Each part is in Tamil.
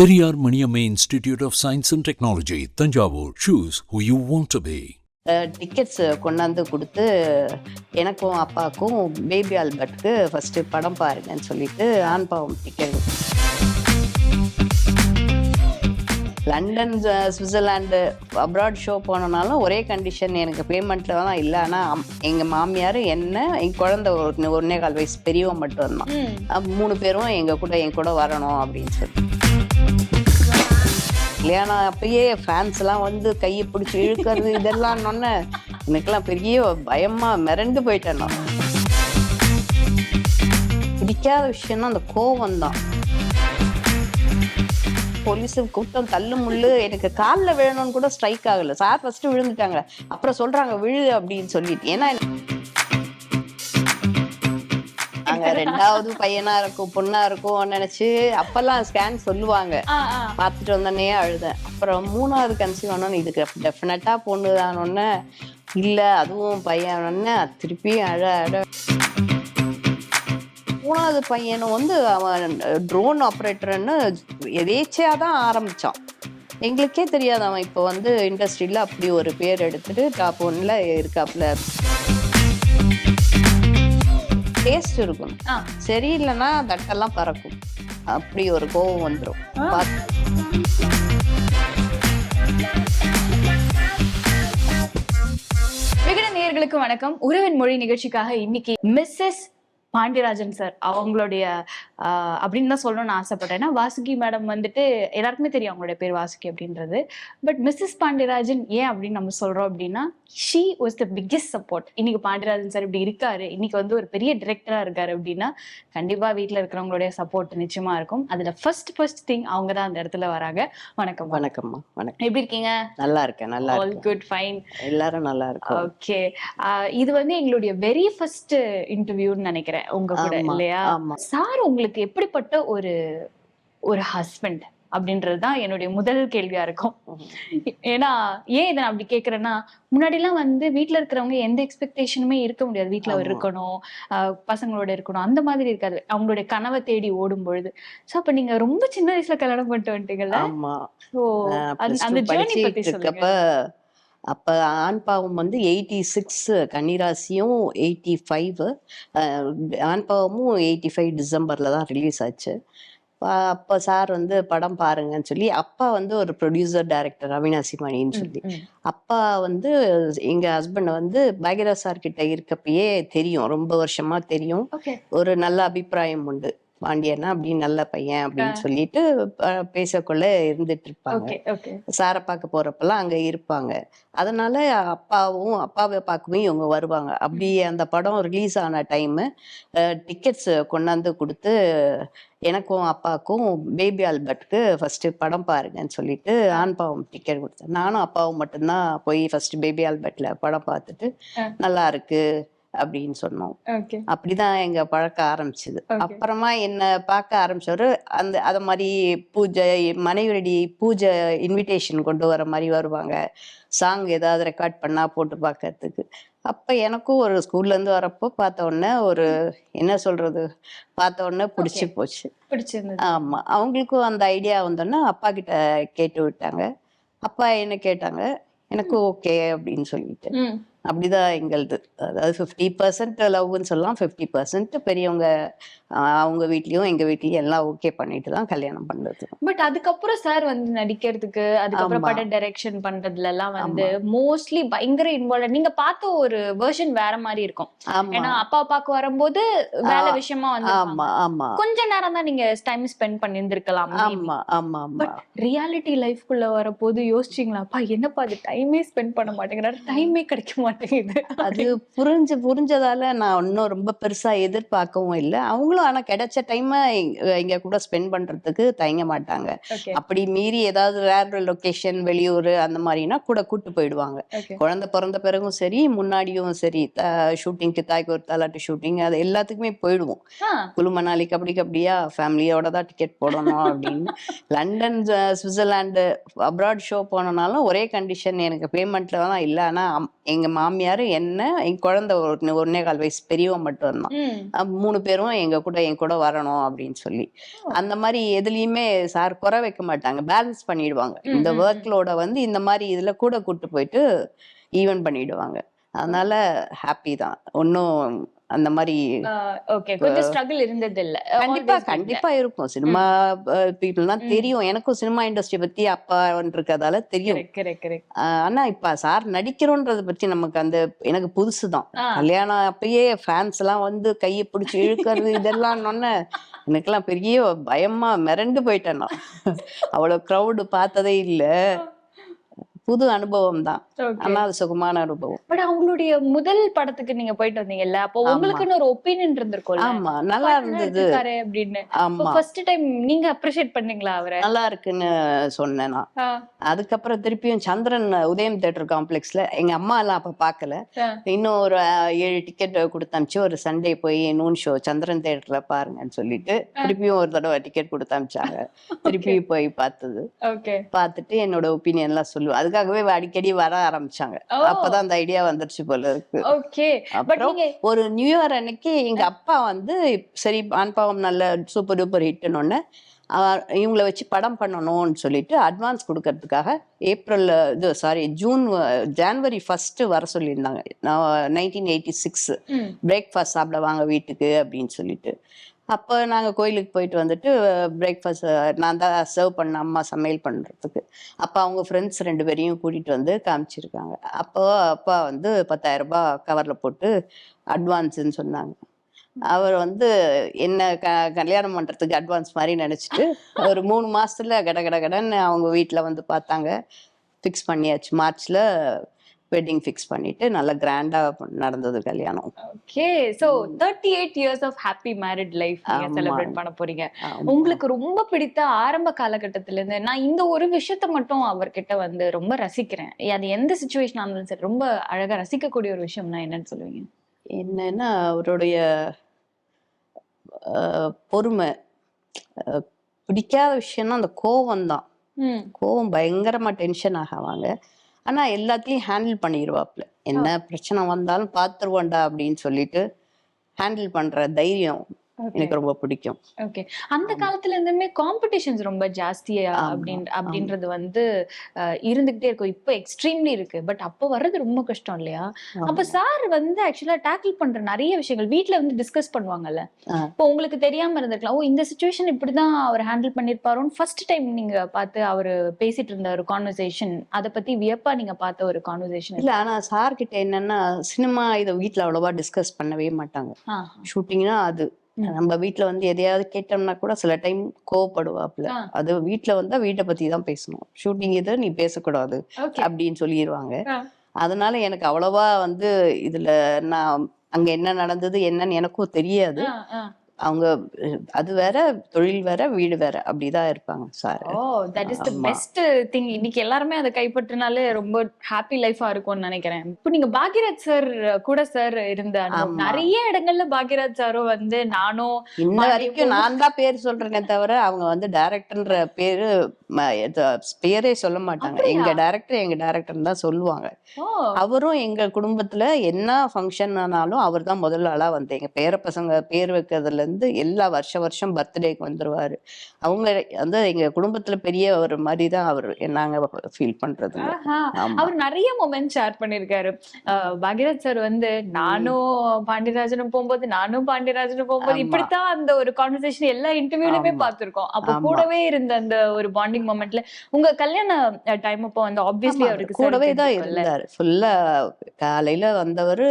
Periyar Maniamma Institute of Science and Technology, Tanjavur. Choose who you want to be. Tickets கொண்டாந்து கொடுத்து எனக்கும் அப்பாவுக்கும் பேபி ஆல்பர்ட்க்கு ஃபஸ்ட்டு படம் பாருங்கன்னு சொல்லிட்டு ஆண் பாவம் ticket London Switzerland abroad show போனனாலும் ஒரே கண்டிஷன் எனக்கு பேமெண்ட்டில் தான் இல்லை. ஆனால் எங்கள் மாமியார் என்ன என் குழந்தை ஒரு ஒன்னே கால் வயசு பெரியவன் மட்டும்தான். அஹ், மூணு பேரும் எங்கள் கூட என் கூட வரணும் அப்படின்னு சொல்லி. இல்லையா அப்பயே ஃபேன்ஸ் எல்லாம் வந்து கையை பிடிச்சி இழுக்கிறது இதெல்லாம் சொன்ன எனக்கெல்லாம் பெரிய பயமா மிரண்டு போயிட்டேன் நான். பிடிக்காத விஷயம்னா அந்த கோவம் தான். போலீஸு கூட்டம் தள்ளு முள்ளு எனக்கு காலில் விழணும்னு கூட ஸ்ட்ரைக் ஆகல. சார் ஃபர்ஸ்ட் விழுந்துட்டாங்க. அப்புறம் சொல்றாங்க விழு அப்படின்னு சொல்லிட்டு. ஏன்னா ரெண்டாவது பையனா இருக்கும் பொண்ணா இருக்கும் நினைச்சு அப்பெல்லாம் ஸ்கேன் சொல்லுவாங்க. பார்த்துட்டு வந்தோடனே அழுதேன். அப்புறம் மூணாவது கன்சீவ் ஆனோன்னு இதுக்கு டெஃபினட்டா பொண்ணு தானோன்னு இல்லை அதுவும் பையன் திருப்பி அழ அழ. மூணாவது பையனும் வந்து அவன் ட்ரோன் ஆப்ரேட்டர்னு எதேச்சையாக தான் ஆரம்பிச்சான். எங்களுக்கே தெரியாது அவன் இப்போ வந்து இண்டஸ்ட்ரியில் அப்படி ஒரு பேர் எடுத்துட்டு டாப் ஒன்ல இருக்காப்புல டேஸ்ட் இருக்கும். ஆ. சரியில்லைன்னா தட்டெல்லாம் பறக்கும். அப்படி ஒரு கோவம் வந்துடும் விகட நேயர்களுக்கு வணக்கம். உறவின் மொழி நிகழ்ச்சிக்காக இன்னைக்கு மிஸ்ஸஸ் பாண்டியராஜன் சார் அவங்களுடைய அப்படின்னு தான் சொல்லணும்னு ஆசைப்பட்டேன் ஏன்னா வாசுகி மேடம் வந்துட்டு எல்லாருக்குமே தெரியும் அவங்களுடைய பேர் வாசுகி அப்படின்றது. பட் மிஸ்ஸஸ் பாண்டியராஜன் ஏன் அப்படின்னு நம்ம சொல்றோம் அப்படின்னா she was the biggest support இன்னைக்கு பாண்டியராஜன் சார் இப்படி இருக்காரு. இன்னைக்கு வந்து ஒரு பெரிய டிரெக்டரா இருக்காரு அப்படின்னா கண்டிப்பா வீட்ல இருக்கிறவங்களுடைய சப்போர்ட் நிச்சயமா இருக்கும். அதுல ஃபர்ஸ்ட் ஃபர்ஸ்ட் திங் அவங்க தான் அந்த இடத்துல வராங்க. வணக்கம் வணக்கம்மா. வணக்கம். எப்படி இருக்கீங்க? நல்லா இருக்கேன் நல்லா ஆல் குட் ஃபைன் எல்லாரும் நல்லா இருக்கும். ஓகே இது வந்து எங்களுடைய வெரி ஃபர்ஸ்ட் இன்டர்வியூன்னு நினைக்கிறேன் உங்க கூட இல்லையா. சார் உங்களுக்கு எப்படிப்பட்ட ஒரு ஒரு ஹஸ்பண்ட் அப்படின்றது தான் என்னுடைய முதல் கேள்வியா இருக்கும். ஏன்னா ஏன் இதை நான் அப்படி கேக்குறேன்னா முன்னாடி எல்லாம் வந்து வீட்ல இருக்கிறவங்க எந்த எக்ஸ்பெக்டேஷனுமே இருக்க முடியாது. ஆமா. இருக்கணும் பசங்களோட இருக்கணும் அந்த மாதிரி இருக்காது. அவங்களுடைய கனவை தேடி ஓடும் பொழுது சோ அப்ப நீங்க ரொம்ப சின்ன வயசுல கல்யாணம் பண்ணிட்டு வந்துட்டீங்கல்ல? அந்த ஜேர்னி பத்தி சொல்லுங்க. அப்ப ஆண் பாவம் வந்து எயிட்டி சிக்ஸ் கன்னிராசியும் எயிட்டி ஃபைவ் ஆண் பாவமும் எயிட்டி ஃபைவ் டிசம்பர்ல தான் ரிலீஸ் ஆச்சு. அப்ப சார் வந்து படம் பாருங்கன்னு சொல்லி அப்பா வந்து ஒரு ப்ரொடியூசர் டைரக்டர் அவினாசி மணின்னு சொல்லி. அப்பா வந்து எங்க ஹஸ்பண்ட் வந்து பாக்யரா சார் கிட்ட இருக்கப்பயே தெரியும் ரொம்ப வருஷமா தெரியும். ஒரு நல்ல அபிப்பிராயம் உண்டு. பாண்டியனா அப்படி நல்ல பையன் அப்படின்னு சொல்லிட்டு பேசக்குள்ள இருந்துட்டு இருப்பாங்க சாரை பார்க்க போறப்பெல்லாம் அங்க இருப்பாங்க. அதனால அப்பாவும் அப்பாவை பார்க்கவே இவங்க வருவாங்க. அப்படி அந்த படம் ரிலீஸ் ஆன டைமு டிக்கெட்ஸ் கொண்டாந்து கொடுத்து எனக்கும் அப்பாவுக்கும் பேபி ஆல்பர்ட்க்கு ஃபர்ஸ்ட் படம் பாருங்கன்னு சொல்லிட்டு ஆண் பாவம் டிக்கெட் கொடுத்தேன். நானும் அப்பாவும் மட்டும்தான் போய் ஃபர்ஸ்ட் பேபி ஆல்பர்ட்ல படம் பார்த்துட்டு. நல்லா இருக்கு. அப்படின்னு சொன்னோம். அப்படிதான் எங்க பழக்க ஆரம்பிச்சது. அப்புறமா என்ன பார்க்க ஆரம்பிச்சவரு அந்த அத மாதிரி பூஜை மனைவியடி பூஜை இன்விடேஷன் கொண்டு வர மாதிரி வருவாங்க. சாங் ஏதாவது ரெக்கார்ட் பண்ணா போட்டு பார்க்கறதுக்கு அப்ப எனக்கும் ஒரு ஸ்கூல்ல இருந்து வரப்போ பார்த்த உடனே ஒரு என்ன சொல்றது பார்த்த உடனே பிடிச்சி. போச்சு. ஆமா. அவங்களுக்கும் அந்த ஐடியா வந்தோடனே அப்பா கிட்ட கேட்டு விட்டாங்க. அப்பா என்ன கேட்டாங்க எனக்கு ஓகே அப்படின்னு சொல்லிட்டு. அப்படிதான் எங்களுது. அதாவது ஃபிஃப்டி பர்சன்ட் லவ்னு சொல்லலாம். ஃபிஃப்டி பர்சன்ட் பெரியவங்க அவங்க வீட்லயும் எங்க வீட்லயும் எல்லாம் ஓகே பண்ணிட்டு தான் கல்யாணம் பண்றது. பட் அதுக்கப்புறம் சார் வந்து நடிக்கிறதுக்கு அதுக்கப்புறம். பட டைரக்ஷன் பண்றதுல எல்லாம் வந்து மோஸ்ட்லி பயங்கர இன்வால்வ் நீங்க பார்த்த ஒரு வெர்ஷன் வேற மாதிரி இருக்கும். ஏன்னா அப்பா பார்க்க வரும்போது வேலை விஷயமா வந்து ஆமா ஆமா. கொஞ்ச நேரம் தான் நீங்க டைம் ஸ்பெண்ட் பண்ணியிருந்திருக்கலாம் ஆமா ஆமா பட் ரியாலிட்டி லைஃப்குள்ள வரப்போது யோசிச்சீங்களா? அப்பா என்னப்பா அது டைமே ஸ்பெண்ட் பண்ண மாட்டேங்கிறாரு. டைமே கிடைக்க மாட்டேங்குது. அது புரிஞ்சு புரிஞ்சதால நான் இன்னும் ரொம்ப பெருசா எதிர்பார்க்கவும் இல்லை. அவங்களும் ஆனா கிடைச்ச டைம் இங்க கூட ஸ்பெண்ட் பண்றதுக்கு தயங்க மாட்டாங்க. அப்படி மீறி ஏதாவது வேற லொகேஷன் வெளியூர் அந்த மாதிரினா கூட கூட்டு போயிடுவாங்க. குழந்தை பிறந்த பிறகும் சரி முன்னாடியும் சரி ஷூட்டிங்க்கு தாய்க்கு ஒரு தாலாட்டு ஷூட்டிங் அது எல்லாத்துக்குமே போயிடுவோம். குழு மணாலிக்கு அப்படி அப்படியா ஃபேமிலியோட தான் டிக்கெட் போடணும் அப்படின்னு. London ah, Switzerland abroad show போனனாலும் ஒரே கண்டிஷன் எனக்கு பேமெண்ட்ல தான் இல்லை. ஆனால் எங்க மாமியார் என்ன என் குழந்தை ஒரு ஒன்னே கால் வயசு பெரியவன் மட்டும்தான். ம். அஹ் மூணு பேரும் எங்க கூட என் கூட வரணும் அப்படின்னு சொல்லி. அந்த மாதிரி எதுலயுமே சார் குறை வைக்க மாட்டாங்க. பேலன்ஸ் பண்ணிடுவாங்க. இந்த. ஒர்க்லோட வந்து இந்த மாதிரி இதுல கூட கூட்டு போயிட்டு ஈவன் பண்ணிடுவாங்க. அதனால ஹாப்பி தான். ஒன்றும் அந்த மாதிரி ஓகே கொஞ்சம் ஸ்ட்ரகிள் இருந்தது இல்ல கண்டிப்பா கண்டிப்பா இருக்கும். சினிமா பீப்புள்லாம் ம். தெரியும். எனக்கும் சினிமா இண்டஸ்ட்ரி பத்தி அப்பா இருக்கதால தெரியும். ஆனா இப்ப சார் நடிக்கிறோன்றத பத்தி நமக்கு அந்த எனக்கு புதுசுதான் கல்யாணம் அப்பயே ஃபேன்ஸ் எல்லாம் வந்து கையை பிடிச்சி இழுக்கிறது இதெல்லாம் ஒன்னு எனக்கெல்லாம் பெரிய பயமா மிரண்டு போயிட்டேன் நான். அவ்வளவு க்ரௌடு பார்த்ததே இல்ல. புது அனுபவம் தான். ஆனா அது சுகமான அனுபவம். பட் அவங்களுடைய முதல் படத்துக்கு நீங்க போயிட்டு வந்தீங்கல்ல அப்போ. உங்களுக்குன்னு ஒரு ஒப்பீனியன் இருந்திருக்கும்ல ஆமா நல்லா இருந்தது. அப்படின்னு. ஆமா. ஃபர்ஸ்ட் டைம் நீங்க அப்ரிஷியேட் பண்ணீங்களா அவரை? நல்லா இருக்குன்னு சொன்னேன் நான். அதுக்கப்புறம் திருப்பியும் சந்திரன் உதயம் தேட்டர் காம்ப்ளெக்ஸ்ல எங்க அம்மா எல்லாம் அப்ப பார்க்கல ஆ. இன்னும் ஒரு ஏழு டிக்கெட் கொடுத்தமிச்சு ஒரு சண்டே போய் நூன் ஷோ சந்திரன் தேட்டர்ல பாருங்கன்னு சொல்லிட்டு திருப்பியும் ஒரு தடவை டிக்கெட் கொடுத்து அமிச்சாங்க. திருப்பி போய் பார்த்தது. பார்த்துட்டு என்னோட ஒப்பீனியன்லாம் சொல்லுவேன் அதுக்காகவே அடிக்கடி வர ஆரம்பிச்சாங்க. அப்பதான் அந்த ஐடியா வந்துருச்சு போல இருக்கு. ஓகே. அப்புறம் ஒரு நியூ இயர் அன்னைக்கு எங்க அப்பா வந்து சரி ஆண்பாவம் நல்ல சூப்பர் டூப்பர் ஹிட்னு ஒன்று இவங்கள வச்சு படம் பண்ணணும்னு சொல்லிட்டு அட்வான்ஸ் கொடுக்கறதுக்காக ஏப்ரல் இது சாரி ஜூன் ஜான்வரி ஃபர்ஸ்ட் வர சொல்லியிருந்தாங்க. நான் நைன்டீன் எயிட்டி சிக்ஸ் பிரேக்ஃபாஸ்ட் சாப்பிட வாங்க வீட்டுக்கு அப்படின்னு சொல்லிட்டு. அப்போ நாங்கள் கோயிலுக்கு போயிட்டு வந்துட்டு பிரேக்ஃபாஸ்ட் நான் தான் சர்வ் பண்ண அம்மா சமையல் பண்ணுறதுக்கு அப்போ அவங்க ஃப்ரெண்ட்ஸ் ரெண்டு பேரையும் கூட்டிகிட்டு வந்து காமிச்சிருக்காங்க. அப்போ அப்பா வந்து பத்தாயிரம் ரூபாய் கவரில் போட்டு அட்வான்ஸுன்னு சொன்னாங்க. அவர் வந்து என்ன க கல்யாணம் பண்ணுறதுக்கு அட்வான்ஸ் மாதிரி நினச்சிட்டு ஒரு மூணு மாதத்தில் கட கட கடன்னு அவங்க வீட்டில் வந்து பார்த்தாங்க. ஃபிக்ஸ் பண்ணியாச்சு. மார்ச்சில் வெட்டிங் ஃபிக்ஸ் பண்ணிட்டு நல்லா கிராண்டாக நடந்தது கல்யாணம். Okay so thirty eight years of happy married life. Celebrate பண்ண போறீங்க. உங்களுக்கு ரொம்ப பிடித்த ஆரம்ப காலகட்டத்தில இருந்து நான் இந்த ஒரு விஷயத்த மட்டும் அவர்கிட்ட வந்து ரொம்ப ரசிக்கிறேன். அது எந்த சுச்சுவேஷன் இருந்தாலும் சரி ரொம்ப அழகா ரசிக்கக்கூடிய ஒரு விஷயம்னா என்னன்னு சொல்லுவீங்க? என்னன்னா அவருடைய பொறுமை பிடிக்காத விஷயம்னா அந்த கோவம் தான் கோவம் பயங்கரமா டென்ஷன் ஆகுவாங்க ஆனா எல்லாத்தையும் ஹேண்டில் பண்ணிடுவாப்ல என்ன பிரச்சனை வந்தாலும் பார்த்துருவோண்டா அப்படின்னு சொல்லிட்டு ஹேண்டில் பண்ற தைரியம் எனக்கு ரொம்ப பிடிக்கும். ஓகே அந்த காலத்துல இருந்துமே காம்படிஷன்ஸ் ரொம்ப ஜாஸ்தியா அப்படின் அப்படின்றது வந்து இருந்துகிட்டே இருக்கும். இப்போ எக்ஸ்ட்ரீம்லி இருக்கு. பட் அப்போ வர்றது ரொம்ப கஷ்டம் இல்லையா? அப்ப சார் வந்து ஆக்சுவலா டேக்கிள் பண்ற நிறைய விஷயங்கள் வீட்ல வந்து டிஸ்கஸ் பண்ணுவாங்கல்ல. இப்போ உங்களுக்கு தெரியாம இருந்திருக்கலாம். ஓ இந்த சுச்சுவேஷன் இப்படிதான் அவர் ஹேண்டில் பண்ணிருப்பாரோன்னு ஃபர்ஸ்ட் டைம் நீங்க பார்த்து அவர் பேசிட்டு இருந்த ஒரு கான்வர்சேஷன் அதை பத்தி வியப்பா நீங்க பார்த்த ஒரு கான்வர்சேஷன் இல்ல ஆனா சார் கிட்ட என்னன்னா சினிமா இதை வீட்ல அவ்வளவா டிஸ்கஸ் பண்ணவே மாட்டாங்க. ஷூட்டிங்னா அது. நம்ம வீட்ல வந்து எதையாவது கேட்டோம்னா கூட சில டைம் கோவப்படுவாப்ல. அது வீட்ல வந்தா வீட்டை பத்தி தான் பேசணும். ஷூட்டிங் இது நீ பேசக்கூடாது அப்படின்னு சொல்லிடுவாங்க. அதனால எனக்கு அவ்வளவா வந்து இதுல நான் அங்க என்ன நடந்தது என்னன்னு எனக்கும் தெரியாது. அவங்க அது வேற தொழில் வேற வீடு வேற அப்படிதான் இருப்பாங்க sir oh that is the. Best thing இன்னைக்கு எல்லாருமே அதை கைப்பற்றினாலே ரொம்ப ஹாப்பி லைஃபா இருக்கும்னு நினைக்கிறேன் இப்போ நீங்க பாக்யராஜ் சார் கூட சார் இருந்த. நிறைய இடங்கள்ல பாக்யராஜ் சாரும் வந்து நானும் இன்ன வரைக்கும் நான் தான் பேர் சொல்றேனே தவிர அவங்க வந்து டைரக்டர்ன்ற பேரு பேரே சொல்ல மாட்டாங்க? எங்க டைரக்டர் எங்க டைரக்டர் தான் சொல்லுவாங்க. அவரும் எங்க குடும்பத்துல என்ன ஃபங்க்ஷன் ஆனாலும் அவர் தான் முதல் ஆளா வந்து எங்க பேர பசங்க பேர் வைக்கிறதுல இருந்து எல்லா வருஷ வருஷம் பர்த்டேக்கு வந்துருவாரு. அவங்க வந்து எங்க குடும்பத்துல பெரிய ஒரு மாதிரி தான் அவர் நாங்க ஃபீல் பண்றது அவர் நிறைய மொமெண்ட் ஷேர் பண்ணிருக்காரு. பாக்யராஜ் சார் வந்து நானும் பாண்டியராஜனும் போகும்போது நானும் பாண்டியராஜனும் போகும்போது. இப்படித்தான் அந்த ஒரு கான்வர்சேஷன் எல்லா இன்டர்வியூலயுமே. பார்த்திருக்கோம். அப்போ. கூடவே இருந்த அந்த ஒரு பாண்டிங் மொமெண்ட்ல உங்க கல்யாண டைம் அப்போ வந்து ஆப்வியஸ்லி அவருக்கு கூடவே தான். இருந்தாரு ஃபுல்லா காலையில வந்தவர்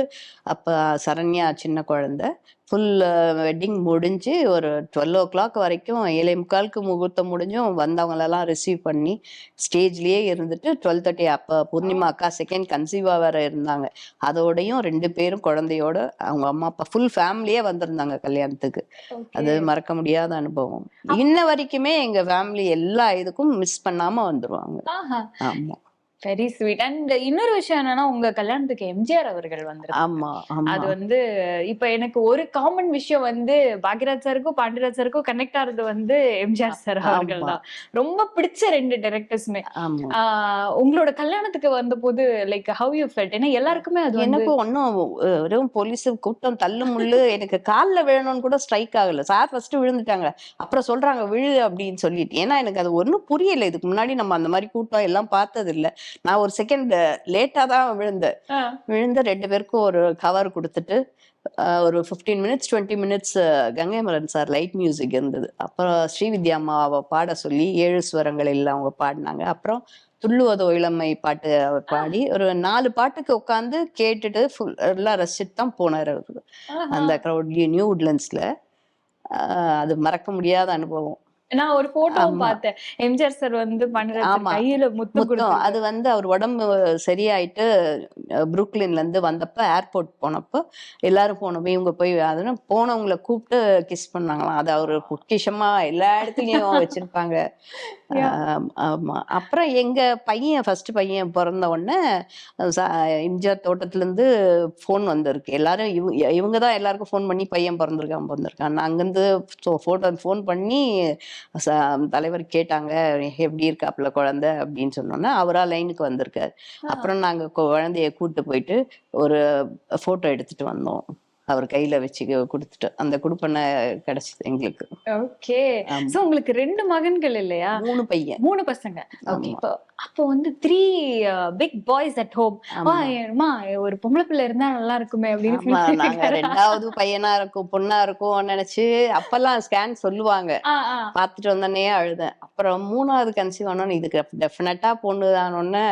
அப்ப சரண்யா சின்ன குழந்தை ஃபுல் வெட்டிங் முடிஞ்சு ஒரு டுவெல் ஓ கிளாக் வரைக்கும் ஏழே முக்காலுக்கு முகூர்த்தம் முடிஞ்சும் வந்தவங்களெல்லாம் ரிசீவ் பண்ணி ஸ்டேஜ்லயே இருந்துட்டு டுவெல் தேர்ட்டி அப்போ பூர்ணிமா அக்கா செகண்ட் கன்சீவா வேற இருந்தாங்க. அதோடையும் ரெண்டு பேரும் குழந்தையோட அவங்க அம்மா அப்பா ஃபுல் ஃபேமிலியே வந்திருந்தாங்க கல்யாணத்துக்கு. அது மறக்க முடியாத அனுபவம். இன்ன வரைக்குமே எங்க ஃபேமிலி எல்லா இதுக்கும் மிஸ் பண்ணாம வந்துருவாங்க. ஆமா. வெரி ஸ்வீட் அண்ட் இன்னொரு விஷயம் என்னன்னா உங்க கல்யாணத்துக்கு எம்ஜிஆர் அவர்கள் வந்திருக்காங்க. ஆமா அது வந்து இப்ப எனக்கு ஒரு காமன் விஷயம் வந்து பாக்யராஜ் சாருக்கும் பாண்டியராஜ் சாருக்கும் கனெக்ட் ஆறது வந்து எம்ஜிஆர் சார் அவர்கள் தான். ரொம்ப பிடிச்ச ரெண்டு டைரக்டர்ஸ்மே உங்களோட கல்யாணத்துக்கு வந்த போது லைக் ஹவ் யூ ஃபெல்ட் ஏன்னா எல்லாருக்குமே அது வந்து எனக்கு ஒன்றும் வெறும் போலீஸ் கூட்டம் தள்ளு முள்ளு எனக்கு காலில் விழணும்னு கூட ஸ்ட்ரைக் ஆகல. சார் ஃபர்ஸ்ட் விழுந்துட்டாங்க. அப்புறம் சொல்றாங்க விழு அப்படின்னு சொல்லிட்டு. ஏன்னா எனக்கு அது ஒன்றும் புரியல. இதுக்கு முன்னாடி நம்ம அந்த மாதிரி கூட்டம் எல்லாம் பார்த்தது இல்ல நான் ஒரு செகண்ட் லேட்டா தான் விழுந்தேன். விழுந்து ரெண்டு பேருக்கும் ஒரு கவர் கொடுத்துட்டு ஒரு fifteen minutes twenty minutes Gangai Amaran sir light music இருந்தது. அப்புறம் ஸ்ரீவித்யா அம்மாவை பாட சொல்லி ஏழு ஸ்வரங்கள் எல்லாம் அவங்க பாடினாங்க. அப்புறம் துள்ளுவதோ இளமை பாட்டு அவர் பாடி ஒரு நாலு பாட்டுக்கு உட்காந்து கேட்டுட்டு ஃபுல் எல்லாம் ரசிச்சுட்டு தான் போனார் அவரு. அந்த க்ரௌட்லயும் நியூ உட்லண்ட்ஸ்ல அது மறக்க முடியாத அனுபவம். நான் ஒரு ஆமா. பார்த்தேன். எம்ஜிஆர் சார் வந்து பண்ற. கையில முத்து அது வந்து அவர் உடம்பு சரியாயிட்டு அஹ், புரூக்ளின்ல இருந்து வந்தப்ப ஏர்போர்ட் போனப்போ எல்லாரும் போனப்போ இவங்க போய் அதுன்னு போனவங்கள கூப்பிட்டு கிஸ் பண்ணாங்களாம். அது அவர் பொக்கிஷமா எல்லா இடத்துலயும் வச்சிருப்பாங்க. ஆம், அப்புறம் எங்க பையன் ஃபர்ஸ்ட் பையன் பிறந்த உடனே எம்ஜிஆர் தோட்டத்துல இருந்து ஃபோன் வந்திருக்கு. எல்லாரும் இவ இவங்க தான் எல்லாருக்கும் ஃபோன் பண்ணி பையன் பிறந்திருக்கான் பிறந்திருக்கான் நான் அங்கேருந்து ஃபோட்டோ ஃபோன் பண்ணி தலைவர் கேட்டாங்க எப்படி இருக்காப்புல குழந்தை? அப்படின்னு சொன்னோன்னா அவரா லைனுக்கு வந்திருக்காரு. அப்புறம் நாங்க குழந்தைய கூட்டு போயிட்டு ஒரு போட்டோ எடுத்துட்டு வந்தோம். அவர் கையில வச்சு கொடுத்துட்டு அந்த குடுப்பனை கிடைச்சது எங்களுக்கு ஓகே. சோ உங்களுக்கு ரெண்டு மகன்கள் இல்லையா மூணு பையன் மூணு பசங்க ஓகே. இப்போ அப்போ வந்து three big boys at home. அம்மா ஒரு பொம்பளை பிள்ளை இருந்தா நல்லா இருக்குமே அப்படின்னு நாங்க? ரெண்டாவது பையனா இருக்கும் பொண்ணா இருக்கும் நினைச்சு அப்பெல்லாம் ஸ்கேன் சொல்லுவாங்க. பார்த்துட்டு வந்தோடனே அழுதேன் அப்புறம் மூணாவது கன்சீவ் ஆனோன்னு இதுக்கு டெஃபினட்டா பொண்ணு தானோன்னு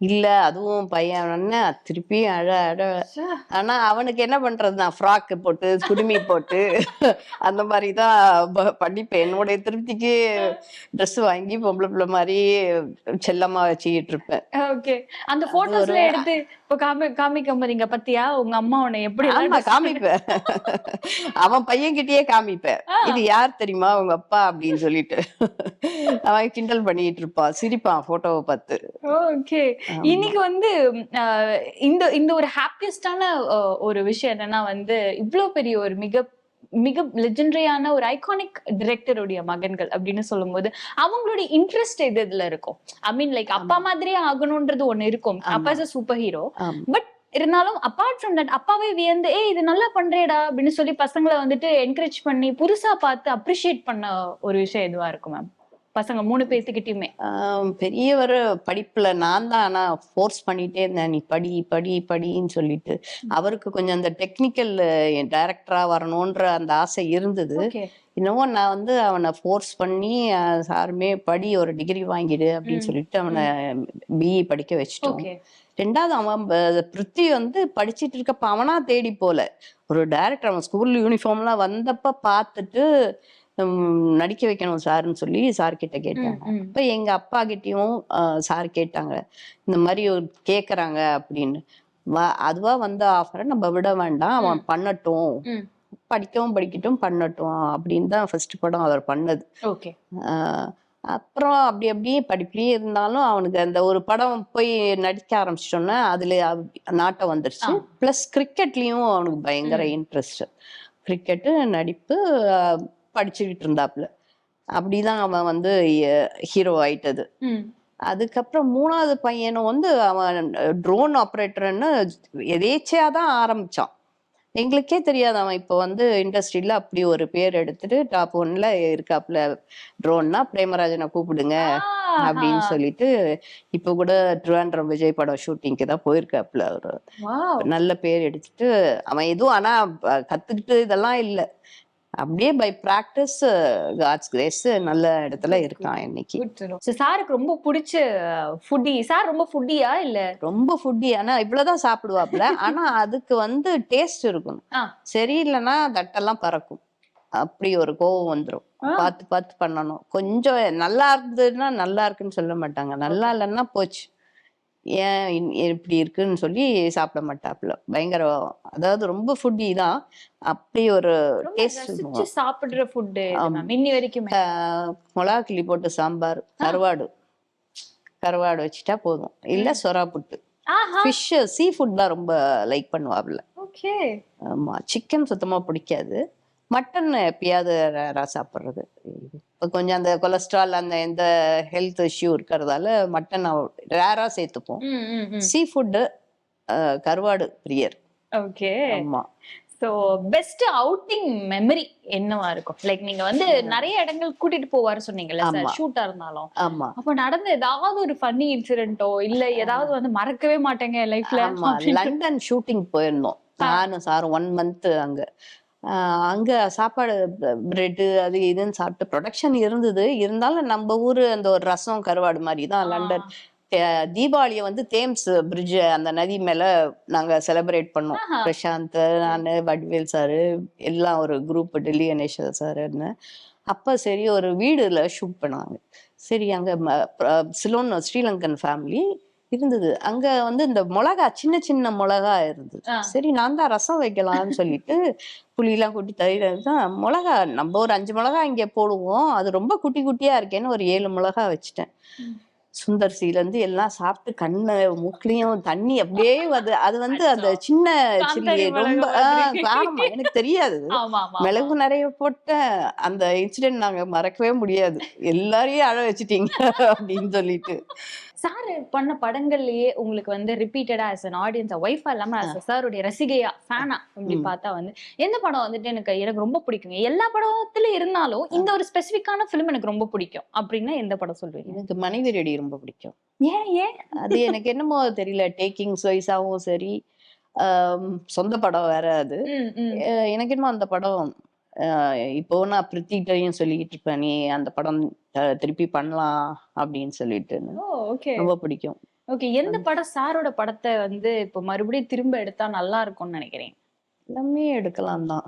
இல்ல அதுவும் பையன் திருப்பி அழ அழ. ச்சே. ஆனா அவனுக்கு என்ன பண்றது நான் ஃப்ராக் போட்டு குடுமி போட்டு அந்த மாதிரி தான் பண்ணிப்பேன் என்னுடைய திருப்திக்கு Dress வாங்கி பொம்பளை பிள்ளை மாதிரி செல்லமா வச்சுக்கிட்டு இருப்பேன். ஓகே. அந்த போட்டோஸ்ல எடுத்து இப்ப காமி காமிக்க போறீங்க பத்தியா? உங்க அம்மா உன்னை எப்படி ஆமா காமிப்பேன். அவன் பையன்கிட்டயே காமிப்பேன். ஆ. இது யார் தெரியுமா? உங்க அப்பா அப்படின்னு சொல்லிட்டு. அவன் கிண்டல் பண்ணிட்டு இருப்பான் சிரிப்பான் போட்டோவை பார்த்து. ஓகே இன்னைக்கு வந்து இந்த இந்த ஒரு ஹாப்பியஸ்டான ஒரு விஷயம் என்னன்னா வந்து இவ்ளோ பெரிய ஒரு மிக மிக லெஜெண்டரியான ஒரு ஐகானிக் டிரெக்டருடைய மகன்கள் அப்படின்னு சொல்லும்போது அவங்களுடைய இன்ட்ரெஸ்ட் எது இதுல இருக்கும்? ஐ மீன் லைக் அப்பா மாதிரியே ஆகணும்ன்றது ஒண்ணு இருக்கும். அப்பா இஸ் சூப்பர் ஹீரோ. பட் இருந்தாலும் அப்பார்ட் ஃப்ரம் தட் அப்பாவே வியந்து ஏய் இது நல்லா பண்றேடா அப்படின்னு சொல்லி பசங்களை வந்துட்டு என்கரேஜ் பண்ணி புதுசா பார்த்து அப்ரிஷியேட் பண்ண ஒரு விஷயம் எதுவா இருக்கும் மேம் பசங்க மூணு பேத்துக்கிட்டயுமே. ஆம், பெரியவர் படிப்புல நான் தான் ஆனா ஃபோர்ஸ் பண்ணிட்டே இருந்தேன். நீ படி படி படின்னு சொல்லிட்டு. அவருக்கு கொஞ்சம் அந்த டெக்னிக்கல் டைரக்டரா வரணும்ன்ற அந்த ஆசை இருந்தது. இன்னமும் நான் வந்து அவனை ஃபோர்ஸ் பண்ணி சாருமே படி ஒரு டிகிரி வாங்கிடு அப்படின்னு. சொல்லிட்டு அவனை பிஇ படிக்க வச்சிட்டோம். ரெண்டாவது அவன் பிருத்தி வந்து படிச்சிட்டு இருக்கப்ப அவனா தேடி போல. ஒரு டைரக்டர் அவன் ஸ்கூல் யூனிஃபார்ம்லாம் வந்தப்ப பார்த்துட்டு நடிக்க வைக்கணும் சார்னு சொல்லி சார் கிட்ட கேட்டாங்க. அப்ப எங்க அப்பா கிட்டயும் சார் கேட்டாங்க. இந்த மாதிரி ஒரு கேக்குறாங்க அப்படின்னு. அதுவா வந்த ஆஃபரை நம்ம விட வேண்டாம். அவன் பண்ணட்டும். படிக்கவும் படிக்கட்டும் பண்ணட்டும். அப்படின்னு தான் ஃபர்ஸ்ட் படம் அவர் பண்ணது. ஓகே. ஆஹ் அப்புறம் அப்படி அப்படியே படிப்புலயே இருந்தாலும் அவனுக்கு அந்த ஒரு படம் போய் நடிக்க ஆரம்பிச்சிட்டோன்னா அதுல நாட்டம் வந்துருச்சு. ப்ளஸ் கிரிக்கெட்லயும் அவனுக்கு பயங்கர இன்ட்ரெஸ்ட் கிரிக்கெட்டு நடிப்பு படிச்சுக்கிட்டு இருந்தாப்புல அப்படிதான் அவன் வந்து ஹீரோ ஆயிட்டது. அதுக்கப்புறம் மூணாவது பையனும் வந்து அவன் ட்ரோன் ஆப்ரேட்டர்னு எதேச்சையா தான் ஆரம்பிச்சான். எங்களுக்கே தெரியாது அவன் இப்போ வந்து இண்டஸ்ட்ரியில அப்படி ஒரு பேர் எடுத்துட்டு டாப் ஒன்ல இருக்காப்புல ட்ரோன்னா பிரேமராஜனை கூப்பிடுங்க அப்படின்னு சொல்லிட்டு இப்போ கூட ட்ரிவாண்ட்ரம் விஜய் படம் ஷூட்டிங்க்கு தான் போயிருக்காப்புல அவரு. நல்ல பேர் எடுத்துட்டு அவன் எதுவும் ஆனா கத்துக்கிட்டு இதெல்லாம் இல்லை. அப்படியே பை ப்ராக்டிஸ் காட்ஸ் கிரேஸ் நல்ல இடத்துல இருக்கான் இன்னைக்கு. சாருக்கு ரொம்ப பிடிச்ச ஃபுட்டி சார் ரொம்ப ஃபுட்டியா இல்ல? ரொம்ப ஃபுட்டி ஆனா இவ்வளவுதான் சாப்பிடுவாப்புல. ஆனா அதுக்கு வந்து டேஸ்ட் இருக்கணும். ஆ. சரியில்லைன்னா தட்டெல்லாம் பறக்கும். அப்படி ஒரு கோவம் வந்துரும். ஆ. பார்த்து பார்த்து பண்ணணும். கொஞ்சம் நல்லா இருந்ததுன்னா நல்லா இருக்குன்னு சொல்ல மாட்டாங்க. நல்லா இல்லைன்னா போச்சு. ஏன் இப்படி இருக்குன்னு சொல்லி சாப்பிட மாட்டாப்புல. பயங்கர அதாவது ரொம்ப ஃபுட்டி தான். அப்படி ஒரு டேஸ்ட் சாப்பிடுற ஃபுட் ஆமா. மேம் இன்னி வரைக்குமே. மிளகா கிள்ளி போட்டு சாம்பார் கருவாடு. கருவாடு வச்சுட்டா போதும். இல்ல சொரா புட்டு. ஃபிஷ் சீ ஃபுட் தான் ரொம்ப லைக் பண்ணுவாப்ல ஓகே ஆமா சிக்கன் சுத்தமா பிடிக்காது. மட்டன் எப்பயாவது ரேரா சாப்பிட்றது. இப்போ கொஞ்சம் அந்த கொலஸ்ட்ரால் அந்த எந்த ஹெல்த் இஷ்யூ இருக்கிறதால மட்டன் ரேரா சேர்த்துப்போம். சீ ஃபுட்டு கருவாடு பிரியர். ஓகே. ஆமா. சோ பெஸ்ட் அவுட்டிங் மெமரி என்னவா இருக்கும்? லைக் நீங்க வந்து நிறைய இடங்கள் கூட்டிட்டு போவாரு சொன்னீங்கல்ல சார். ஷூட்டா இருந்தாலும். ஆமா. அப்ப நடந்த ஏதாவது ஒரு ஃபன்னி இன்சிடென்ட்டோ இல்ல ஏதாவது வந்து மறக்கவே மாட்டேங்க லைஃப்ல லண்டன் ஷூட்டிங் போயிருந்தோம். நானும் சாரும் ஒன் மந்த் அங்க. அங்க சாப்பாடு பிரெட் அது இதுன்னு சாப்பிட்டு ப்ரொடக்ஷன் இருந்தது. இருந்தாலும் நம்ம ஊரு அந்த ஒரு ரசம் கருவாடு மாதிரி தான் லண்டன் தீபாவளியை வந்து தேம்ஸ் பிரிட்ஜ் அந்த நதி மேல நாங்க செலிப்ரேட் பண்ணோம். பிரசாந்த் நான் வடிவேல் சாரு எல்லாம் ஒரு குரூப் டெல்லி கணேஷ் சாருன்னு. அப்ப சரி ஒரு வீடுல ஷூட் பண்ணாங்க. சரி அங்க சிலோன் ஸ்ரீலங்கன் ஃபேமிலி இருந்தது. அங்க வந்து இந்த மிளகா சின்ன சின்ன மிளகா இருந்தது. சரி நான் தான் ரசம் வைக்கலாம்னு சொல்லிட்டு புளியெல்லாம் கொட்டி தயிர் தான். மிளகா நம்ம ஒரு அஞ்சு மிளகா இங்க போடுவோம். அது ரொம்ப குட்டி குட்டியா இருக்கேன்னு ஒரு ஏழு மிளகா வச்சுட்டேன். ம். சுந்தர்சில இருந்து எல்லாம் சாப்பிட்டு கண்ணு மூக்குலயும் தண்ணி அப்படியே அது அது வந்து அந்த சின்ன சில்லி ரொம்ப. காரமா எனக்கு தெரியாது. மிளகு நிறைய போட்ட அந்த இன்சிடென்ட் நாங்க மறக்கவே முடியாது. எல்லாரையும் அழ வச்சிட்டீங்க அப்படின்னு சொல்லிட்டு. சார் பண்ண படங்கள்லயே உங்களுக்கு வந்து ரிப்பீட்டடா as an ஆடியன்ஸ் ஒய்ஃபா இல்லாம சாருடைய ரசிகையா ஃபேனா அப்படி. பார்த்தா வந்து எந்த படம் வந்துட்டு எனக்கு எனக்கு ரொம்ப பிடிக்குங்க. எல்லா படத்துல இருந்தாலும் இந்த ஒரு ஸ்பெசிபிக்கான ஃபிலிம் எனக்கு ரொம்ப பிடிக்கும். அப்படின்னா எந்த படம் சொல்வீங்க எனக்கு மனைவி ரெடி ரொம்ப பிடிக்கும். ஏன் ஏன்? அது எனக்கு என்னமோ தெரியல. டேக்கிங் வைஸாவும் சரி சொந்த படம் வேற அது. எனக்கு என்னமோ அந்த படம் இப்போ நான் பிரித்திகிட்டையும் சொல்லிக்கிட்டு இருப்பேன் நீ அந்த படம் திருப்பி பண்ணலாம் அப்படின்னு சொல்லிட்டு ரொம்ப பிடிக்கும். ஓகே எந்த படம் சாரோட படத்தை வந்து இப்போ மறுபடியும் திரும்ப எடுத்தா நல்லா இருக்கும்னு நினைக்கிறேன்? எல்லாமே எடுக்கலாம் தான்.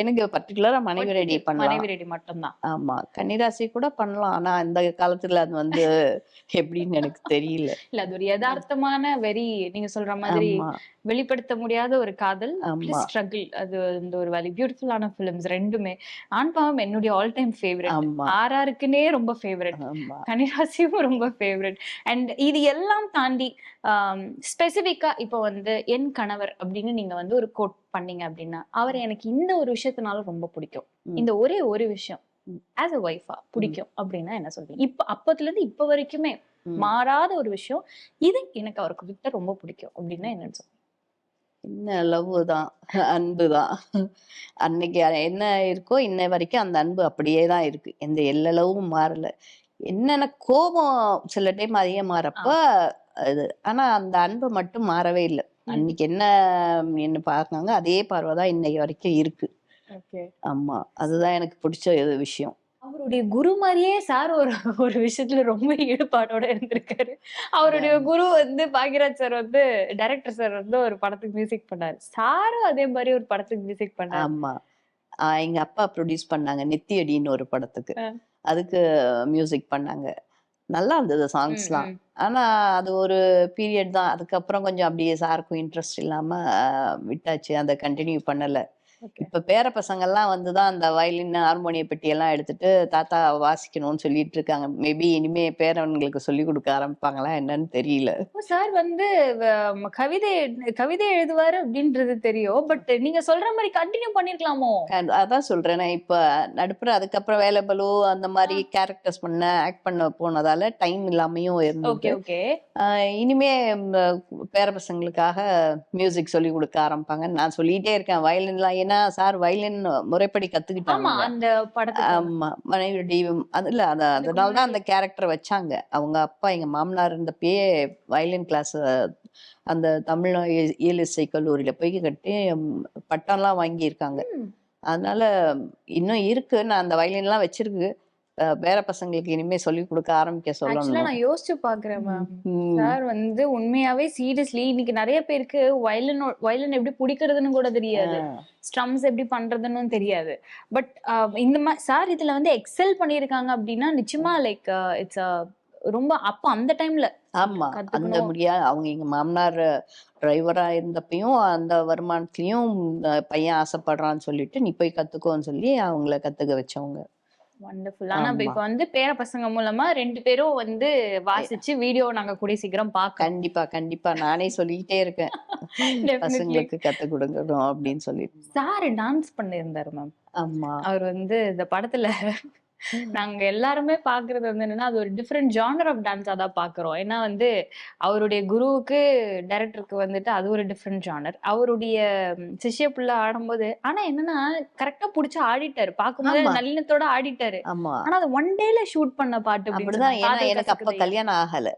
எனக்கு பர்டிகுலரா மனைவி ரெடி பண்ணலாம். மனைவி ரெடி மட்டும்தான். ஆமா கன்னிராசி கூட பண்ணலாம். ஆனா இந்த காலத்துல அது வந்து எப்படின்னு எனக்கு தெரியல. இல்ல அது ஒரு யதார்த்தமான வெரி நீங்க சொல்ற மாதிரி வெளிப்படுத்த முடியாத ஒரு காதல் ஸ்ட்ரகிள் அது இந்த ஒரு வலி பியூட்டிஃபுல்லான ஃபிலிம்ஸ் ரெண்டுமே. ஆண் பாவம் என்னுடைய ஆல் டைம் ஃபேவரட் ஆர்ஆருக்குனே ரொம்ப ஃபேவரட் கனிராசியும் ரொம்ப ஃபேவரட் அண்ட் இது எல்லாம் தாண்டி ஸ்பெசிஃபிக்கா இப்போ வந்து என் கணவர் அப்படின்னு நீங்க வந்து ஒரு கோட் பண்ணீங்க அப்படின்னா அவர் எனக்கு இந்த ஒரு விஷயத்தினால ரொம்ப பிடிக்கும். இந்த ஒரே ஒரு விஷயம். ஆஸ் அ ஒய்ஃபா பிடிக்கும் அப்படின்னா என்ன சொல்றீங்க இப்ப அப்பத்துல இருந்து இப்ப வரைக்குமே. மாறாத ஒரு விஷயம் இது எனக்கு அவருக்கு விட்ட ரொம்ப பிடிக்கும் அப்படின்னா என்னன்னு சொல்றீங்க என்ன லவ் தான் அன்பு தான். அன்னைக்கு என்ன இருக்கோ இன்ன வரைக்கும் அந்த அன்பு அப்படியே தான் இருக்கு. எந்த எல்ல லவ்வும் மாறல. என்னென்ன கோபம் சில டைம் அதிகமாறப்ப அது ஆனா அந்த அன்பு மட்டும் மாறவே இல்லை. அன்னைக்கு என்ன என்ன பார்க்காங்க அதே பார்வை தான் இன்னைக்கு வரைக்கும் இருக்கு. ஆமா அதுதான் எனக்கு பிடிச்ச விஷயம். அவருடைய குரு மாதிரியே சார் ஒரு ஒரு விஷயத்துல ரொம்ப ஈடுபாடோட இருந்திருக்காரு. அவருடைய குரு வந்து பாக்யராஜ் சார் வந்து டைரக்டர் சார் வந்து ஒரு படத்துக்கு மியூசிக் பண்ணாரு. சாரும் அதே மாதிரி ஒரு படத்துக்கு மியூசிக் பண்ணாரு. ஆமா. எங்க அப்பா ப்ரொடியூஸ் பண்ணாங்க நெத்தியடின்னு ஒரு படத்துக்கு. அதுக்கு மியூசிக் பண்ணாங்க. நல்லா இருந்தது சாங்ஸ்லாம். ஆனா அது ஒரு பீரியட் தான் அதுக்கப்புறம் கொஞ்சம் அப்படியே சாருக்கும் இன்ட்ரெஸ்ட் இல்லாம விட்டாச்சு அதை கண்டினியூ பண்ணல. இப்ப பேர பசங்க எல்லாம் வந்துதான் அந்த வயலின் ஹார்மோனிய பெட்டி எல்லாம் எடுத்துட்டு தாத்தா வாசிக்கணும்னு சொல்லிட்டு இருக்காங்க. மேபி இனிமே பேரவங்களுக்கு சொல்லி கொடுக்க ஆரம்பிப்பாங்களா என்னன்னு தெரியல. சார் வந்து கவிதை கவிதை எழுதுவாரு அப்படின்றது தெரியும். பட் நீங்க சொல்ற மாதிரி கண்டினியூ பண்ணிருக்கலாமோ? அதான் சொல்றேன் இப்ப நடுப்புற அதுக்கப்புறம் வேலை பலு அந்த மாதிரி கேரக்டர்ஸ் பண்ண ஆக்ட் பண்ண போனதால டைம் இல்லாமையும் இருந்தது. இனிமே பேர பசங்களுக்காக மியூசிக் சொல்லி கொடுக்க ஆரம்பிப்பாங்கன்னு நான் சொல்லிட்டே இருக்கேன். வயலின்லாம் ஏன்னா சார் வயலின் முறைப்படி ஆமா கத்துக்கிட்டாங்க அந்த ஆமா மனைவி தெய்வம் அது இல்ல அத அதனால தான் அந்த கேரக்டர் வச்சாங்க. அவங்க அப்பா எங்க மாமனார் இருந்தப்பயே வயலின் கிளாஸ் அந்த தமிழ் இயலிசை கல்லூரியில போய் கட்டி பட்டம்லாம் வாங்கியிருக்காங்க. ம். அதனால இன்னும் இருக்கு. நான் அந்த வயலின்லாம் வச்சிருக்கு. பேர பசங்களுக்கு இனிமே சொல்லி கொடுக்க ஆரம்பிக்க சொல்லணும் நான் யோசிச்சு பாக்குறேன் மேம். சார் வந்து உண்மையாவே சீரியஸ்லி இன்னைக்கு நிறைய பேருக்கு வயலின் வயலின் எப்படி பிடிக்கிறதுன்னு கூட தெரியாது. ஸ்ட்ரம்ஸ் எப்படி பண்றதுன்னு தெரியாது. பட் இந்த மாதிரி சார் இதுல வந்து எக்ஸல் பண்ணியிருக்காங்க அப்படின்னா நிச்சயமா லைக் இட்ஸ் ரொம்ப அப்போ அந்த டைம்ல ஆமா. அந்த கத்துக்கணும். முடியா அவங்க எங்க மாமனார் டிரைவரா இருந்தப்பயும் அந்த வருமானத்துலயும் பையன் ஆசைப்படுறான்னு சொல்லிட்டு நீ போய் கத்துக்கோன்னு சொல்லி அவங்கள கத்துக்க வச்சவங்க. வண்டர்ஃபுல் ஆனா. இப்ப வந்து பேர பசங்க மூலமா ரெண்டு பேரும் வந்து வாசிச்சு வீடியோ நாங்க கூடிய சீக்கிரம் பார்க்கலாம் கண்டிப்பா கண்டிப்பா. நானே சொல்லிக்கிட்டே இருக்கேன். பசங்களுக்கு கத்து கொடுக்கணும் அப்படின்னு சொல்லிட்டு. சார் டான்ஸ் பண்ணியிருந்தாரு மேம் ஆமா. அவர் வந்து இந்த படத்துல நாங்க எல்லாருமே பாக்குறது வந்து என்னன்னா அது ஒரு டிஃப்ரெண்ட் ஜானர் ஆஃப் டான்ஸா தான் பாக்குறோம். ஏன்னா வந்து அவருடைய குருவுக்கு டைரக்டருக்கு வந்துட்டு அது ஒரு டிஃப்ரெண்ட் ஜானர் அவருடைய சிஷ்ய புள்ள ஆடும்போது ஆனா என்னன்னா கரெக்டா புடிச்சு ஆடிட்டாரு. பார்க்கும்போது ஆமா. நல்லினத்தோட ஆடிட்டாரு. ஆமா. ஆனா அது ஒன் டேல ஷூட் பண்ண பாட்டு அப்படிதான். ஏன்னா எனக்கு அப்ப. கல்யாணம் ஆகல.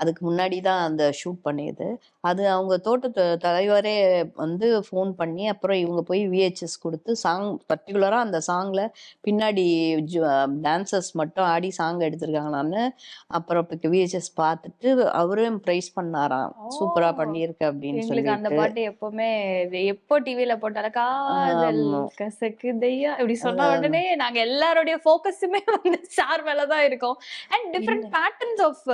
அதுக்கு முன்னாடி தான் அந்த ஷூட் பண்ணியது. அது அவங்க தோட்டத்து தலைவரே வந்து ஃபோன் பண்ணி அப்புறம் இவங்க போய் விஹெச்எஸ் கொடுத்து சாங் பர்டிகுலரா அந்த சாங்ல பின்னாடி டான்சர்ஸ் மட்டும் ஆடி சாங் எடுத்திருக்காங்களான்னு அப்புறம் இப்போ விஹெச்எஸ் பார்த்துட்டு அவரும் ப்ரைஸ் பண்ணாராம் சூப்பரா. பண்ணியிருக்க அப்படின்னு எங்களுக்கு அந்த பாட்டு எப்பவுமே எப்போ டிவில போட்டால காதல் ஆமா. கசக்குதையா இப்படி சொன்ன. உடனே நாங்க எல்லாருடைய ஃபோக்கஸுமே வந்து ஸ்டார் மேலதான் இருக்கும் அண்ட் டிஃப்ரெண்ட் பேட்டர்ன்ஸ் ஆஃப்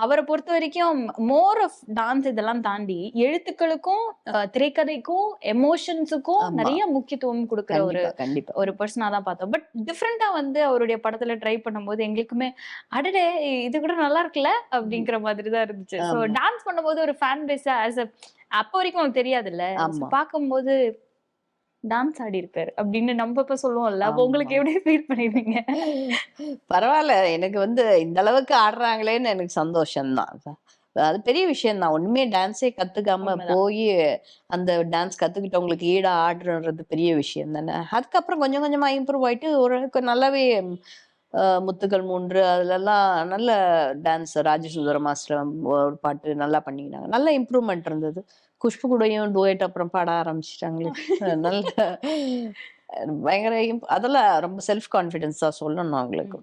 அவரை பொறுத்த வரைக்கும் மோர் ஆஃப் டான்ஸ் இதெல்லாம் தாண்டி எழுத்துக்களுக்கும் திரைக்கதைக்கும் எமோஷன்ஸுக்கும். நிறைய முக்கியத்துவம் கொடுக்குற ஒரு ஒரு பர்சனா தான் பார்த்தோம் பட் டிஃப்ரெண்டா வந்து அவருடைய படத்துல ட்ரை பண்ணும்போது எங்களுக்குமே அடடே இது கூட நல்லா இருக்குல்ல? அப்படிங்கிற மாதிரி தான் இருந்துச்சு. ஸோ. டான்ஸ் பண்ணும்போது ஒரு ஃபேன் பேஸா ஆஸ் அ அப்போ வரைக்கும் தெரியாதுல்ல. பார்க்கும்போது டான்ஸ் ஆடி இருக்காரு அப்படின்னு நம்ம இப்ப சொல்லுவோம்ல? அப்போ உங்களுக்கு. எப்படி ஃபீல் பண்ணிருந்தீங்க பரவாயில்ல. எனக்கு வந்து இந்த அளவுக்கு ஆடுறாங்களேன்னு எனக்கு சந்தோஷம்தான். அது பெரிய விஷயம் தான். ஒண்ணுமே டான்ஸே கத்துக்காம. போய் அந்த டான்ஸ் கத்துக்கிட்டவங்களுக்கு ஈடா ஆடுறது பெரிய விஷயம் தானே. அதுக்கப்புறம் கொஞ்சம் கொஞ்சமா இம்ப்ரூவ் ஆயிட்டு ஓரளவுக்கு நல்லாவே முத்துக்கள் மூன்று அதுலலாம் நல்ல டான்ஸ் ராஜசுந்தர மாஸ்டர் ஒரு பாட்டு நல்லா பண்ணிக்கினாங்க. நல்ல இம்ப்ரூவ்மெண்ட் இருந்தது. குஷ்பு கூடயும் டூயட் அப்புறம் பாட ஆரம்பிச்சிட்டாங்களே. நல்ல பயங்கர அதெல்லாம் ரொம்ப செல்ஃப் கான்ஃபிடென்ஸ் தான் சொல்லணும் அவங்களுக்கு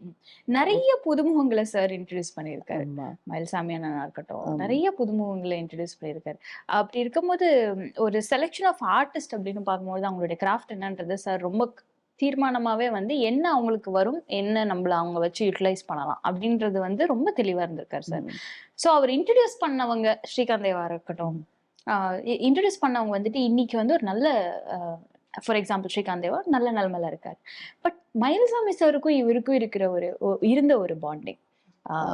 நிறைய புதுமுகங்களை சார் இன்ட்ரடியூஸ் பண்ணியிருக்காரு. மயில்சாமி அண்ணனா இருக்கட்டும். நிறைய புதுமுகங்களை இன்ட்ரடியூஸ் பண்ணியிருக்காரு அப்படி இருக்கும்போது ஒரு செலெக்ஷன் ஆஃப் ஆர்டிஸ்ட் அப்படின்னு பார்க்கும்போது அவங்களுடைய கிராஃப்ட் என்னன்றது சார் ரொம்ப தீர்மானமாவே வந்து என்ன அவங்களுக்கு வரும் என்ன நம்மள அவங்க வச்சு யூட்டிலைஸ் பண்ணலாம் அப்படின்றது வந்து ரொம்ப தெளிவா இருந்திருக்காரு சார். ஸோ அவர் இன்ட்ரடியூஸ் பண்ணவங்க ஸ்ரீகாந்த் தேவா இருக்கட்டும் இன்ட்ரடியூஸ் பண்ணவங்க வந்துட்டு இன்னைக்கு வந்து ஒரு நல்ல ஃபார் எக்ஸாம்பிள் ஸ்ரீகாந்த் தேவா நல்ல நிலமையில இருக்காரு. பட் மயில்சாமி சாருக்கும் இவருக்கும் இருக்கிற ஒரு இருந்த ஒரு பாண்டிங்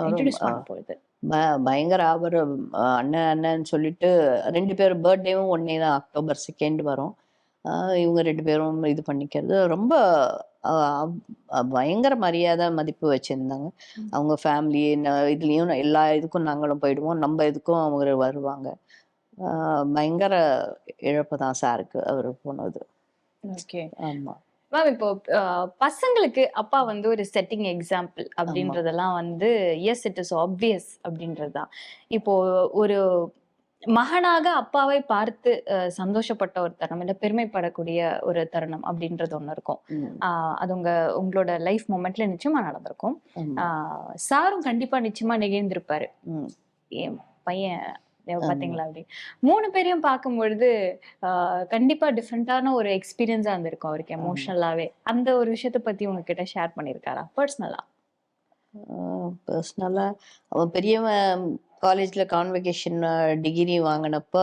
இன்ட்ரடியூஸ். பண்ண பயங்கர அவர் அண்ணன் அண்ணன் சொல்லிட்டு ரெண்டு பேரும் பர்த்டேவும் ஒன்னே தான் அக்டோபர் செகண்ட் வரும். இவங்க ரெண்டு பேரும் இது பண்ணிக்கிறது ரொம்ப பயங்கர மரியாதை மதிப்பு வச்சிருந்தாங்க. அவங்க ஃபேமிலி இதுலயும் எல்லா இதுக்கும் நாங்களும் போயிடுவோம் நம்ம இதுக்கும் அவங்க வருவாங்க. பயங்கர இழப்பு தான் சாருக்கு அவர் போனது. ஓகே ஆமா. மேம் இப்போ பசங்களுக்கு அப்பா வந்து ஒரு செட்டிங் எக்ஸாம்பிள் அப்படின்றதெல்லாம் வந்து எஸ் இட் இஸ் ஆப்வியஸ் அப்படின்றது தான் இப்போ ஒரு மகனாக அப்பாவை பார்த்து சந்தோஷப்பட்ட ஒரு தருணம் இல்ல பெருமைப்படக்கூடிய ஒரு தருணம் அப்படின்றது ஒண்ணு இருக்கும். அது உங்க உங்களோட லைஃப் மொமெண்ட்ல நிச்சயமா நடந்திருக்கும். சாரும் கண்டிப்பா நிச்சயமா நிகழ்ந்திருப்பாரு. என் பையன். பாத்தீங்களா அப்படி? மூணு பேரையும் பார்க்கும் பொழுது கண்டிப்பா டிஃப்ரெண்டான ஒரு எக்ஸ்பீரியன்ஸா இருந்திருக்கும் அவருக்கு. எமோஷனலாவே அந்த ஒரு விஷயத்த பத்தி உங்ககிட்ட ஷேர் பண்ணிருக்காரா? பர்சனலா பர்சனலா அவன் பெரியவன் காலேஜ்ல கான்வெகேஷன் டிகிரி வாங்கினப்ப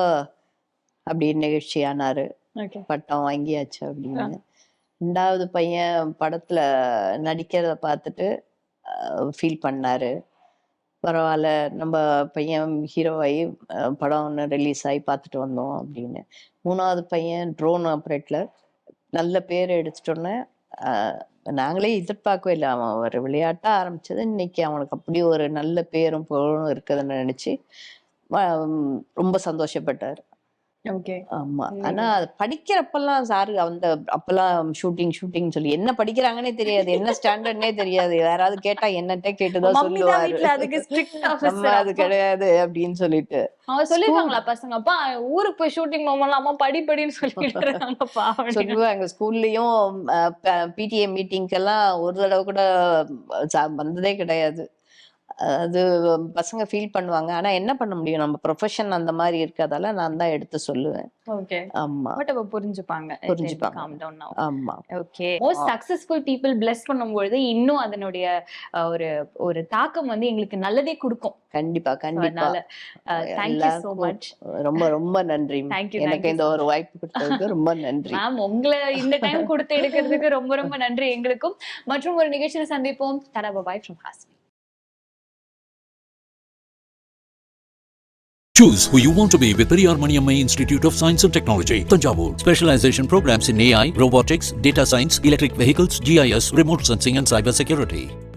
அப்படி நிகழ்ச்சி ஆனாரு பட்டம் வாங்கியாச்சு அப்படின்னு. ரெண்டாவது பையன் படத்துல நடிக்கிறத பார்த்துட்டு ஃபீல் பண்ணாரு. பரவாயில்ல நம்ம பையன் ஹீரோவாகி படம் ஒன்று ரிலீஸ் ஆகி பார்த்துட்டு வந்தோம் அப்படின்னு. மூணாவது பையன் ட்ரோன் ஆப்ரேட்டில் நல்ல பேர் எடுத்துட்டோன்னே நாங்களே எதிர்பார்க்கவே இல்லை. அவன் ஒரு விளையாட்டாக ஆரம்பித்தது இன்னைக்கு அவனுக்கு அப்படி ஒரு நல்ல பேரும் புகழும் இருக்குதுன்னு நினச்சி ரொம்ப சந்தோஷப்பட்டார். ஆமா. ஆனா படிக்கிறப்பெல்லாம் சாரு அந்த அப்பெல்லாம் ஷூட்டிங் ஷூட்டிங் சொல்லி என்ன படிக்கிறாங்கன்னே தெரியாது. என்ன ஸ்டாண்டர்ட்னே தெரியாது. யாராவது கேட்டா என்னட்டே கேட்டுதான் சொல்லுவாரு. அது கிடையாது அப்படின்னு சொல்லிட்டு. அவன் பசங்க அப்பா ஊருக்கு போய் ஷூட்டிங் போகலாமா படி படின்னு சொல்லிட்டு. சொல்லுவாங்க. ஸ்கூல்லயும் பிடிஏ மீட்டிங்க்கெல்லாம் ஒரு தடவை கூட வந்ததே கிடையாது. அது பசங்க ஃபீல் பண்ணுவாங்க. ஆனா என்ன பண்ண முடியும்? நம்ம ப்ரொஃபஷன் அந்த மாதிரி இருக்கறதால நான் தான் எடுத்து சொல்லுவேன். ஓகே. ஆமா. பட் அவ புரிஞ்சுப்பாங்க. புரிஞ்சுப்பாங்க. Calm down now. ஆமா. Okay. Most successful people plus பண்ணும்பொழுது இன்னும் அதனுடைய ஒரு ஒரு தாக்கம் வந்து எங்களுக்கு நல்லதே கொடுக்கும். கண்டிப்பா கண்டிப்பா. அதனால தேங்க்யூ சோ மச் ரொம்ப ரொம்ப நன்றி. எனக்கு இந்த ஒரு வாய்ப்பு கொடுத்ததுக்கு ரொம்ப நன்றி. மேம் உங்களை இந்த டைம் கொடுத்து எடுக்கிறதுக்கு ரொம்ப ரொம்ப நன்றி எங்களுக்கும். மற்றும் ஒரு நிகழ்ச்சியில் சந்திப்போம். தடா பாய் ஃப்ரம் ஹாஸ்பி Choose who you want to be with Periyar Maniamma Institute of Science and Technology, Tanjavur. Specialization programs in AI, robotics, data science, electric vehicles, GIS, remote sensing and cybersecurity. thank